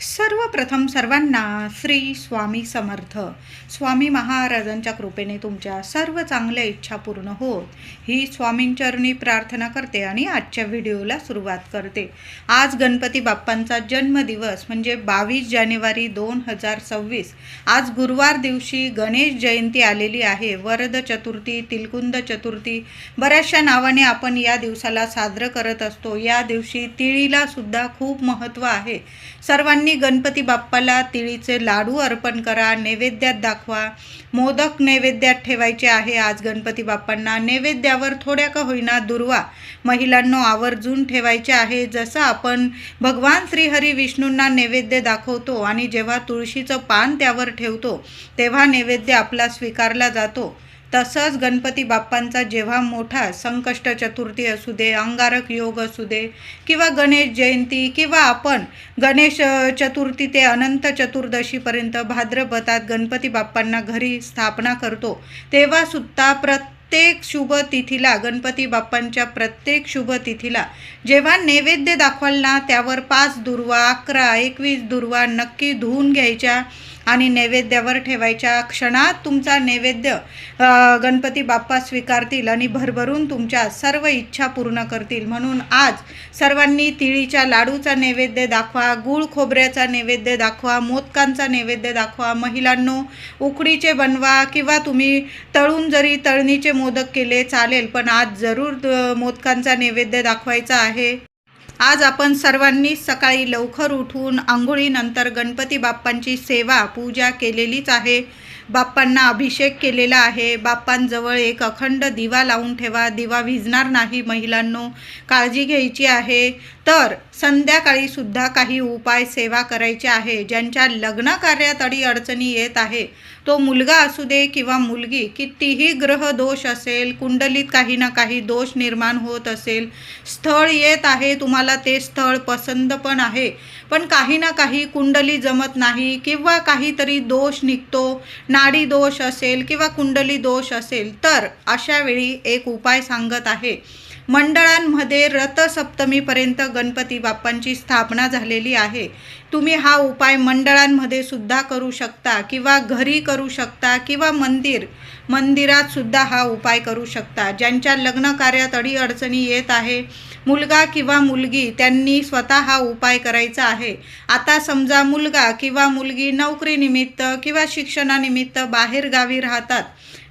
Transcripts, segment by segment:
सर्वप्रथम सर्वांना श्री स्वामी समर्थ. स्वामी महाराजांच्या कृपेने तुमच्या सर्व चांगल्या इच्छा पूर्ण होत. ही स्वामींचरणी प्रार्थना करते आणि आजच्या व्हिडिओला सुरुवात करते. आज गणपती बाप्पांचा जन्मदिवस म्हणजे बावीस जानेवारी दोन हजार सव्वीस. आज गुरुवार दिवशी गणेश जयंती आलेली आहे. वरद चतुर्थी तिलकुंद चतुर्थी बऱ्याचशा नावाने आपण या दिवसाला साजरं करत असतो. या दिवशी तिळीला सुद्धा खूप महत्त्व आहे. सर्वांनी गणपती बाप्पाला तिळीचे लाडू अर्पण करा नैवेद्यात दाखवा. मोदक नैवेद्यात ठेवायचे आहे. आज गणपती बाप्पांना नैवेद्यावर थोड्या का होईना दुर्वा. महिलांनो आवर्जून ठेवायचे आहे. जसं आपण भगवान श्रीहरी विष्णूंना नैवेद्य दाखवतो आणि जेव्हा तुळशीचं पान त्यावर ठेवतो तेव्हा नैवेद्य आपला स्वीकारला जातो. तसंच गणपती बाप्पांचा जेव्हा मोठा संकष्ट चतुर्थी असू दे अंगारक योग असू दे किंवा गणेश जयंती किंवा आपण गणेश चतुर्थी ते अनंत चतुर्दशीपर्यंत भाद्रपदात गणपती बाप्पांना घरी स्थापना करतो तेव्हासुद्धा प्रत्येक शुभ तिथीला गणपती बाप्पांच्या प्रत्येक शुभ तिथीला जेव्हा नैवेद्य दाखवाल ना त्यावर पाच दुर्वा अकरा एकवीस दुर्वा नक्की धुवून घ्यायच्या. आणि नैवेद्यावर ठेवायच्या क्षणात तुमचा नैवेद्य गणपती बाप्पा स्वीकारतील आणि भरभरून तुमच्या सर्व इच्छा पूर्ण करतील. म्हणून आज सर्वांनी तिळीच्या लाडूचा नैवेद्य दाखवा गूळ खोबऱ्याचा नैवेद्य दाखवा मोदकांचा नैवेद्य दाखवा. महिलांनो उकडीचे बनवा किंवा तुम्ही तळून जरी तळणीचे मोदक केले चालेल पण आज जरूर मोदकांचा नैवेद्य दाखवायचा आहे. आज आपण सर्वांनी सकाळी लवकर उठून आंघोळीनंतर गणपती बाप्पांची सेवा पूजा केलेलीच आहे. बाप्पांना अभिषेक केलेला आहे. बाप्पांजवळ एक अखंड दिवा लावून ठेवा. दिवा विजणार नाही महिलांनो. काळजी घ्यायची आहे. तर संध्याकाळी सुद्धा काही उपाय सेवा करायचे आहे. ज्यांच्या लग्न कार्यात अडी अडचणी येत आहे. तो मुलगा असू दे किंवा मुलगी कितीही ग्रह दोष असेल कुंडलीत काही ना काही दोष निर्माण होत असेल स्थळ येत आहे तुम्हाला ते स्थळ पसंत पण आहे. पण काही ना काही कुंडली जमत नाही किंवा काहीतरी दोष निघतो नाडी दोष असेल किंवा कुंडली दोष असेल तर अशा वेळी एक उपाय सांगत आहे. मंडळांमध्ये रथसप्तमीपर्यंत गणपती बाप्पांची स्थापना झालेली आहे. तुम्ही हा उपाय मंडळांमध्ये सुद्धा करू शकता किंवा घरी करू शकता किंवा मंदिर मंदिरात सुद्धा हा उपाय करू शकता. ज्यांच्या लग्न कार्यात अडीअडचणी येत आहे मुलगा किंवा मुलगी त्यांनी स्वतः हा उपाय करायचा आहे. आता समजा मुलगा किंवा मुलगी नोकरीनिमित्त किंवा शिक्षणानिमित्त बाहेरगावी राहतात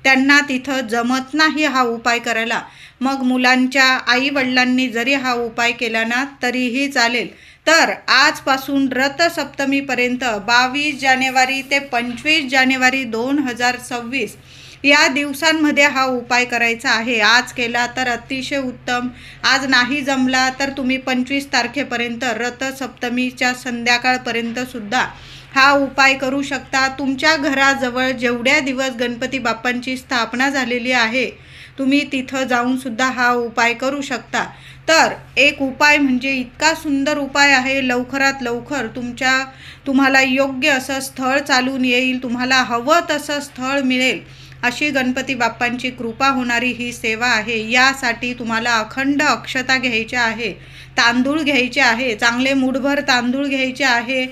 त्यांना तिथं जमत नाही हा उपाय करायला. मग मुलांच्या आई वडिलांनी जरी हा उपाय केला ना तरीही चालेल. तर आजपासून रथसप्तमीपर्यंत बावीस जानेवारी ते पंचवीस जानेवारी दोन हजार सव्वीस या दिवसांमध्ये हा उपाय करायचा आहे. आज केला तर अतिशय उत्तम. आज नाही जमला तर तुम्ही पंचवीस तारखेपर्यंत रथसप्तमीच्या संध्याकाळपर्यंत सुद्धा हा उपाय करू शकता. तुमच्या घराजवळ जेवढ्या दिवस गणपती बाप्पांची स्थापना झालेली आहे तुम्ही तिथं जाऊन सुद्धा हा उपाय करू शकता. तर एक उपाय म्हणजे इतका सुंदर उपाय आहे लवकरात लवकर तुमच्या तुम्हाला योग्य असं स्थळ चालून येईल तुम्हाला हवं तसं स्थळ मिळेल अशी गणपती बाप्पांची कृपा होणारी ही सेवा आहे. यासाठी तुम्हाला अखंड अक्षता घ्यायच्या आहे तांदूळ घ्यायचे आहे चांगले मुठभर तांदूळ घ्यायचे आहे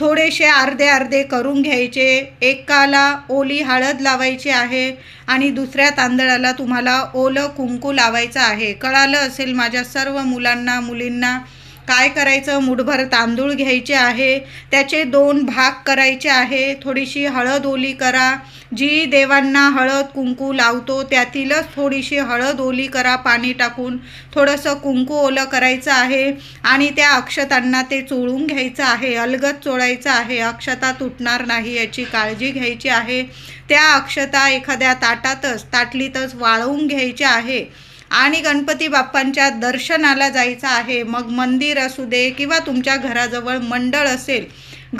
थोडेसे अर्धे अर्धे करून घ्यायचे. एकाला ओली हळद लावायची आहे आणि दुसऱ्या तांदळाला तुम्हाला ओलं कुंकू लावायचं आहे. कळालं असेल माझ्या सर्व मुलांना मुलींना काय करायचं? मुठभर तांदूळ घ्यायचे आहे. त्याचे दोन भाग करायचे आहे. थोडीशी हळद ओली करा. जी देवांना हळद कुंकू लावतो त्यातीलच थोडीशी हळद ओली करा पाणी टाकून. थोडंसं कुंकू ओलं करायचं आहे आणि त्या अक्षतांना ते चोळून घ्यायचं आहे. अलगद चोळायचं आहे. अक्षता तुटणार नाही याची काळजी घ्यायची आहे. त्या अक्षता एखाद्या ताटातच ताटलीतच वाळवून घ्यायच्या आहे. आणि गणपती बाप्पांच्या दर्शनाला जायचं आहे. मग मंदिर असू दे किंवा तुमच्या घराजवळ मंडळ असेल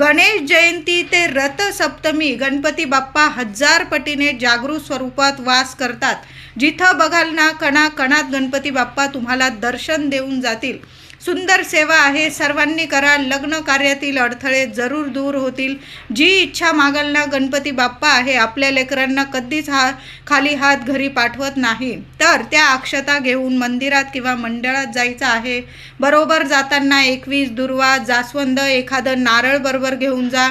गणेश जयंती ते रथसप्तमी गणपती बाप्पा हजार पटीने जागृत स्वरूपात वास करतात. जिथं बघाल ना कणा कणात गणपती बाप्पा तुम्हाला दर्शन देऊन जातील. सुंदर सेवा आहे. सर्वांनी करा. लग्न कार्यातील अडथळे जरूर दूर होतील. जी इच्छा मागाल ना गणपती बाप्पा आहे आपल्या लेकरांना कधीच हा खाली हात घरी पाठवत नाही. तर त्या अक्षता घेऊन मंदिरात किंवा मंडळात जायचं आहे. बरोबर जाताना एकवीस दुर्वा जास्वंद एखादं नारळ बरोबर घेऊन जा.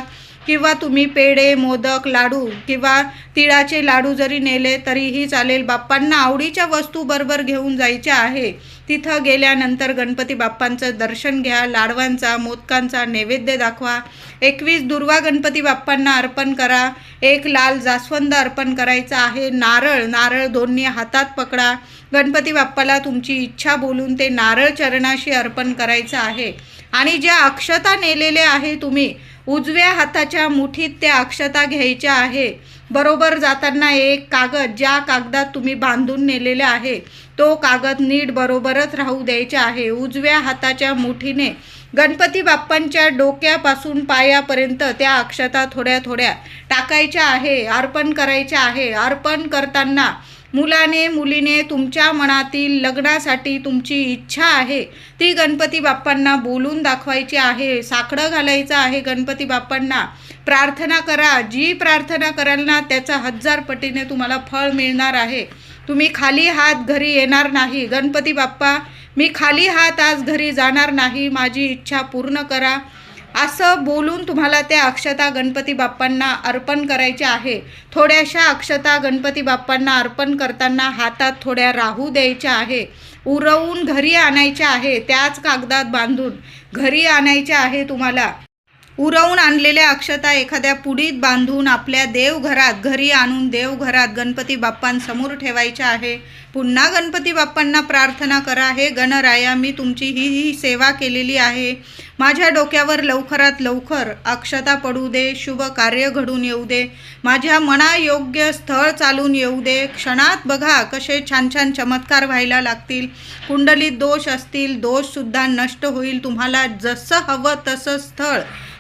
किंवा तुम्ही पेढे मोदक लाडू किंवा तिळाचे लाडू जरी नेले तरीही चालेल. बाप्पांना आवडीच्या वस्तू बरोबर घेऊन जायच्या आहे. तिथं गेल्यानंतर गणपती बाप्पांचं दर्शन घ्या लाडवांचा मोदकांचा नैवेद्य दाखवा. एकवीस दुर्वा गणपती बाप्पांना अर्पण करा. एक लाल जास्वंद अर्पण करायचं आहे. नारळ नारळ दोन्ही हातात पकडा. गणपती बाप्पाला तुमची इच्छा बोलून ते नारळ चरणाशी अर्पण करायचं आहे. आणि ज्या अक्षता नेलेल्या आहे तुम्ही उजव्या हाताच्या मुठीत त्या अक्षता घ्यायच्या आहे. बरोबर जाताना एक कागद ज्या कागदात तुम्ही बांधून नेलेले आहे तो कागद नीट बरोबरच राहू द्यायचा आहे. उजव्या हाताच्या मुठीने गणपती बाप्पांच्या डोक्यापासून पायापर्यंत त्या अक्षता थोड्या थोड्या टाकायच्या आहे अर्पण करायच्या आहे. अर्पण करताना मुलाने मुलीने तुमच्या मनातील लग्नासाठी तुमची इच्छा आहे. ती गणपती बाप्पांना बोलून दाखवायची आहे. साकडं घालायचं आहे गणपती बाप्पांना. प्रार्थना करा. जी प्रार्थना कराल ना त्याचा हजार पटीने तुम्हाला फळ मिळणार आहे. तुम्ही खाली हात घरी येणार नाही. गणपती बाप्पा मी खाली हात आज घरी जाणार नाही. माझी इच्छा पूर्ण करा. असं बोलून तुम्हाला त्या अक्षता गणपती बाप्पांना अर्पण करायच्या आहे. थोड्याशा अक्षता गणपती बाप्पांना अर्पण करताना हातात थोड्या राहू द्यायच्या आहे. उरवून घरी आणायच्या आहे. त्याच कागदात बांधून घरी आणायच्या आहे तुम्हाला. उरवून आणलेल्या अक्षता एखाद्या पुडीत बांधून आपल्या देवघरात घरी आणून देवघरात गणपती बाप्पांसमोर ठेवायच्या आहे. पुन्हा गणपती बाप्पांना प्रार्थना करा हे गणराया मी तुमची ही ही सेवा केलेली आहे. माझ्या डोक्यावर लवकरात लवकर अक्षता पडू दे शुभ कार्य घडून येऊ दे. माझ्या मनायोग्य स्थळ चालून येऊ दे. क्षणात बघा कसे छान छान चमत्कार व्हायला लागतील. कुंडलीत दोष असतील दोषसुद्धा नष्ट होईल. तुम्हाला जसं हवं तसं स्थळ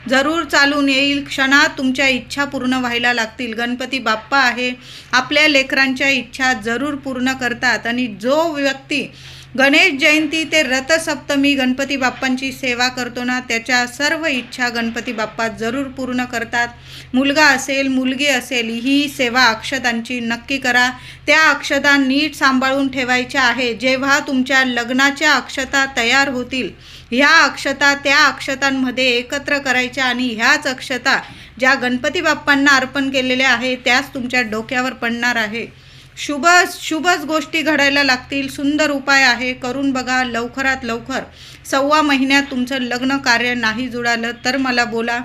जरूर चालून येईल. क्षणात तुमच्या इच्छा पूर्ण व्हायला लागतील. गणपती बाप्पा आहे. आपल्या लेकरांच्या इच्छा जरूर पूर्ण करतात. आणि जो व्यक्ती गणेश जयंती ते रथसप्तमी गणपती बाप्पांची सेवा करतो ना त्याच्या सर्व इच्छा गणपती बाप्पा जरूर पूर्ण करतात. मुलगा असेल मुलगी असेल ही सेवा अक्षतांची नक्की करा. त्या अक्षता नीट सांभाळून ठेवायच्या आहे. जेव्हा तुमच्या लग्नाच्या अक्षता तयार होतील ह्या अक्षता त्या अक्षतांमध्ये एकत्र करायच्या आणि ह्याच अक्षता ज्या गणपती बाप्पांना अर्पण केलेल्या आहे त्याच तुमच्या डोक्यावर पडणार आहे. शुभ शुभच गोष्टी घडायला लागतील सुंदर उपाय आहे करून बघा लवकरात लवकर. सव्वा महिन्यात तुमचं लग्न कार्य नाही जुळालं तर मला बोला.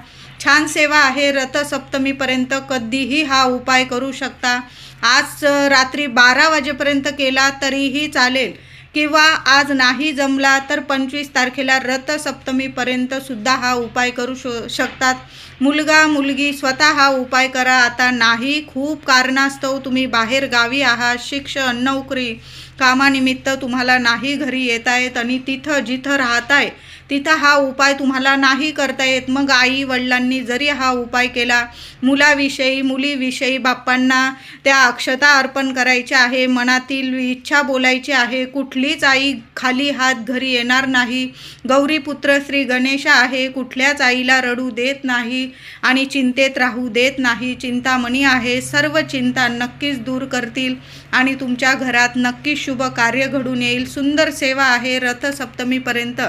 छान सेवा आहे रथसप्तमीपर्यंत कधीही हा उपाय करू शकता. आज रात्री बारा वाजेपर्यंत केला तरीही चालेल. किंवा आज नाही जमला तर पंचवीस तारखेला रथसप्तमीपर्यंत सुद्धा हा उपाय करू शो शकतात. मुलगा मुलगी स्वतः हा उपाय करा. आता नाही खूप कारणास्तव तुम्ही बाहेर गावी आहात. शिक्षण नोकरी कामानिमित्त तुम्हाला नाही घरी येत आहेत आणि तिथं जिथं राहताय तिथं हा उपाय तुम्हाला नाही करता येत. मग आई वडिलांनी जरी हा उपाय केला मुलाविषयी मुलीविषयी बाप्पांना त्या अक्षता अर्पण करायच्या आहे मनातील इच्छा बोलायची आहे कुठलीच आई खाली हात घरी येणार नाही. गौरीपुत्र श्री गणेश आहे कुठल्याच आईला रडू देत नाही आणि चिंतेत राहू देत नाही. चिंतामणी आहे सर्व चिंता नक्कीच दूर करतील आणि तुमच्या घरात नक्कीच शुभ कार्य घडून येईल. सुंदर सेवा आहे रथसप्तमीपर्यंत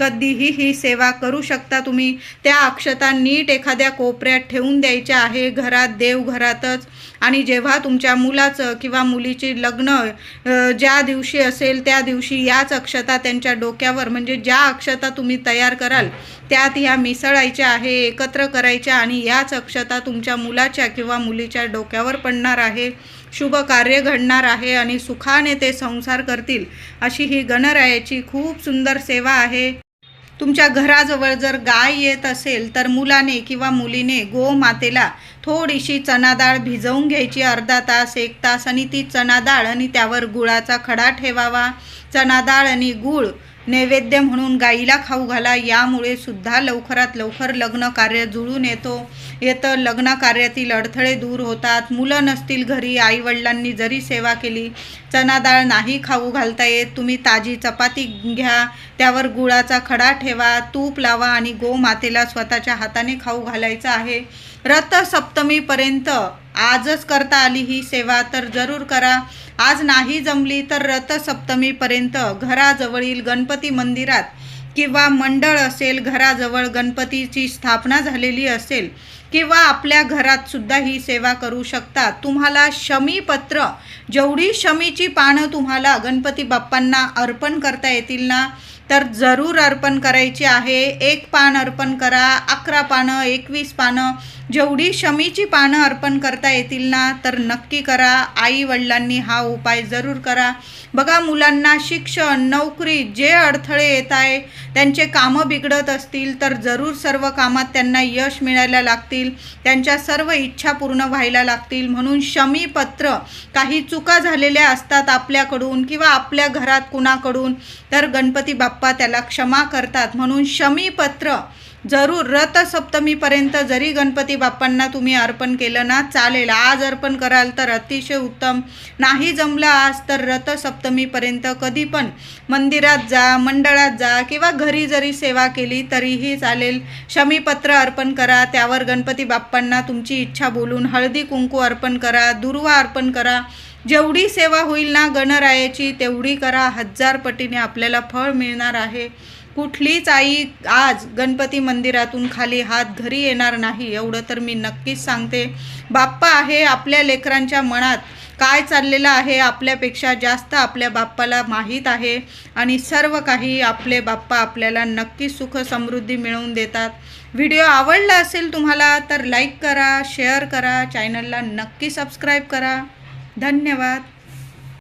कधीही ही सेवा करू शकता तुम्ही. त्या अक्षता नीट एखाद्या कोपऱ्यात ठेवून द्यायच्या आहे घरात देवघरातच. आणि जेव्हा तुमच्या मुलाचं किंवा मुलीची लग्न ज्या दिवशी असेल त्या दिवशी याच अक्षता त्यांच्या डोक्यावर म्हणजे ज्या अक्षता तुम्ही तयार कराल त्यात ह्या मिसळायच्या आहे एकत्र करायच्या आणि याच अक्षता तुमच्या मुलाच्या किंवा मुलीच्या डोक्यावर पडणार आहे. शुभ कार्य घडणार आहे आणि सुखाने ते संसार करतील अशी ही गणरायाची खूप सुंदर सेवा आहे. तुमच्या घराजवळ जर गाय येत असेल तर मुलाने किंवा मुलीने गोमातेला थोडीशी चणाडाळ भिजवून घ्यायची. अर्धा तास एक तास आणि ती चणाडाळ आणि त्यावर गुळाचा खडा ठेवावा. चणाडाळ आणि गूळ नैवेद्य म्हणून गाईला खाऊ घाला. यामुळे सुद्धा लवकरात लवकर लग्न कार्य जुळून येतो. येतं. लग्न कार्यातील अडथळे दूर होतात. मुलं नसतील घरी. आईवडिलांनी जरी सेवा केली चना डाळ नाही खाऊ घालता येत. तुम्ही ताजी चपाती घ्या. त्यावर गुळाचा खडा ठेवा. तूप लावा आणि गोमातेला स्वतःच्या हाताने खाऊ घालायचं आहे. रथसप्तमीपर्यंत आजच करता आली ही सेवा तर जरूर करा. आज नाही जमली तर रथसप्तमीपर्यंत घराजवळील गणपती मंदिरात किंवा मंडळ असेल घराजवळ गणपतीची स्थापना झालेली असेल. किंवा आपल्या घरात सुद्धा ही सेवा करू शकता. तुम्हाला शमीपत्र जेवढी शमीची पानं तुम्हाला गणपती बाप्पांना अर्पण करता येतील ना तर जरूर अर्पण करायची आहे. एक पान अर्पण करा अकरा पानं एकवीस पानं जेवढी शमीची पानं अर्पण करता येतील ना तर नक्की करा. आई वडिलांनी हा उपाय जरूर करा. बघा मुलांना शिक्षण नोकरी जे अडथळे येत आहे त्यांचे कामं बिघडत असतील तर जरूर सर्व कामात त्यांना यश मिळायला लागतील. त्यांच्या सर्व इच्छा पूर्ण व्हायला लागतील. म्हणून शमीपत्र काही चुका झालेल्या असतात आपल्याकडून किंवा आपल्या घरात कुणाकडून. तर गणपती बाप्पा त्याला क्षमा करतात. म्हणून शमीपत्र जरूर. रथसप्तमीपर्यंत जरी गणपती बाप्पांना तुम्ही अर्पण केलं ना चालेल. आज अर्पण कराल तर अतिशय उत्तम. नाही जमलं आज तर रथसप्तमीपर्यंत कधी पण मंदिरात जा मंडळात जा किंवा घरी जरी सेवा केली तरीही चालेल. शमीपत्र अर्पण करा त्यावर गणपती बाप्पांना तुमची इच्छा बोलून हळदी कुंकू अर्पण करा दुर्वा अर्पण करा. जेवढी सेवा होईल ना गणरायाची तेवढी करा. हजार पटीने आपल्याला फळ मिळणार आहे. कुठलीच आई आज गणपती मंदिरातून खाली हात घरी येणार नाही एवढं तर मी नक्कीच सांगते. बाप्पा आहे आपल्या लेकरांच्या मनात. काय चाललेलं आहे आपल्यापेक्षा जास्त आपल्या बाप्पाला माहीत आहे आणि सर्व काही आपले बाप्पा आपल्याला नक्की सुख समृद्धी मिळवून देतात. व्हिडिओ आवडला असेल तुम्हाला तर लाईक करा शेअर करा चॅनलला नक्की सबस्क्राईब करा. धन्यवाद.